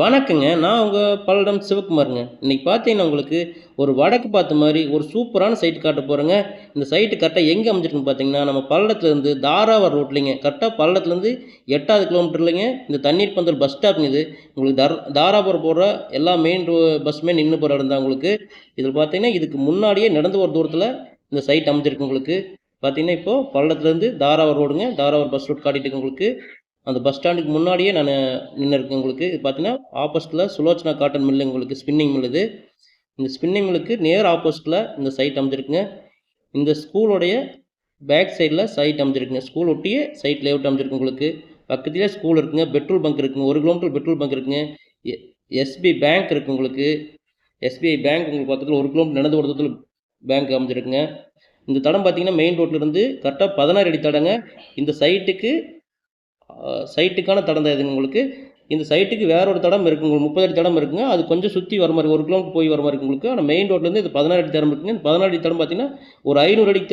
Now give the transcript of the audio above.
வணக்கங்க. நான் உங்கள் பல்லடம் சிவகுமாருங்க. இன்றைக்கி பார்த்தீங்கன்னா, உங்களுக்கு ஒரு வடக்கு பார்த்த மாதிரி ஒரு சூப்பரான சைட் காட்ட போறேங்க. இந்த சைட்டு கரெக்டாக எங்கே அமைஞ்சிருக்குன்னு பார்த்தீங்கன்னா, நம்ம பல்லடத்துலேருந்து தாராவர் ரோட்லங்க. கரெக்ட்டா பல்லடத்துலருந்து 8வது கிலோமீட்டர்லங்க. இந்த தண்ணீர் பந்தல் பஸ் ஸ்டாப்ங்க இது. உங்களுக்கு தர் தாராபுரம் போகிற எல்லா மெயின் ரோ பஸ்ஸுமே நின்று போகிற இடம் தான் உங்களுக்கு. இதில் பார்த்தீங்கன்னா, இதுக்கு முன்னாடியே நடந்து வர தூரத்தில் இந்த சைட் அமைஞ்சிருக்கு உங்களுக்கு. பார்த்தீங்கன்னா, இப்போது பல்லடத்துலேருந்து தாராவர் ரோடுங்க. தாராவர் பஸ் ரோட் காட்டிட்டு உங்களுக்கு. அந்த பஸ் ஸ்டாண்டுக்கு முன்னாடியே நான் நின்று இருக்கேன் உங்களுக்கு. இது பார்த்தீங்கன்னா, ஆப்போசிட்டில் சுலோச்சனா காட்டன் மில்லு உங்களுக்கு ஸ்பின்னிங் மில் இது. இந்த ஸ்பின்னிங் மில்லுக்கு நேர் ஆப்போசிட்டில் இந்த சைட் அமைஞ்சிருக்குங்க. இந்த ஸ்கூலுடைய பேக் சைடில் சைட் அமைஞ்சிருக்குங்க. ஸ்கூல் ஒட்டியே சைட் லேஅவுட் அமைஞ்சிருக்கு உங்களுக்கு. பக்கத்திலே ஸ்கூல் இருக்குங்க. பெட்ரோல் பங்க் இருக்குங்க. ஒரு கிலோமீட்டர் பெட்ரோல் பங்க் இருக்குங்க. எ எஸ்பிஐ பேங்க் இருக்குது உங்களுக்கு. எஸ்பிஐ பேங்க் உங்களுக்கு பக்கத்தில் ஒரு கிலோமீட்டர் நடந்து ஓடுறதுல பேங்க் அமைஞ்சிருக்குங்க. இந்த தடம் பார்த்தீங்கன்னா, மெயின் ரோட்லேருந்து இருந்து கரெக்ட்டா 16 அடி தடங்க. இந்த சைட்டுக்கு சைட்டுக்கான தடம் தான் இதுங்க உங்களுக்கு. இந்த சைட்டுக்கு வேற ஒரு தடம் இருக்குங்க. 30 அடி தடம் இருக்குங்க. அது கொஞ்சம் சுற்றி வர மாதிரி ஒரு கிலோமீட்டர் போய் வர மாதிரி உங்களுக்கு. ஆனால் மெயின் ரோட்லேருந்து இது 16 அடி தடம் இருக்குங்க. இந்த 16 அடி தடம் பார்த்தீங்கன்னா, ஒரு ஐநூறு அடிக்கு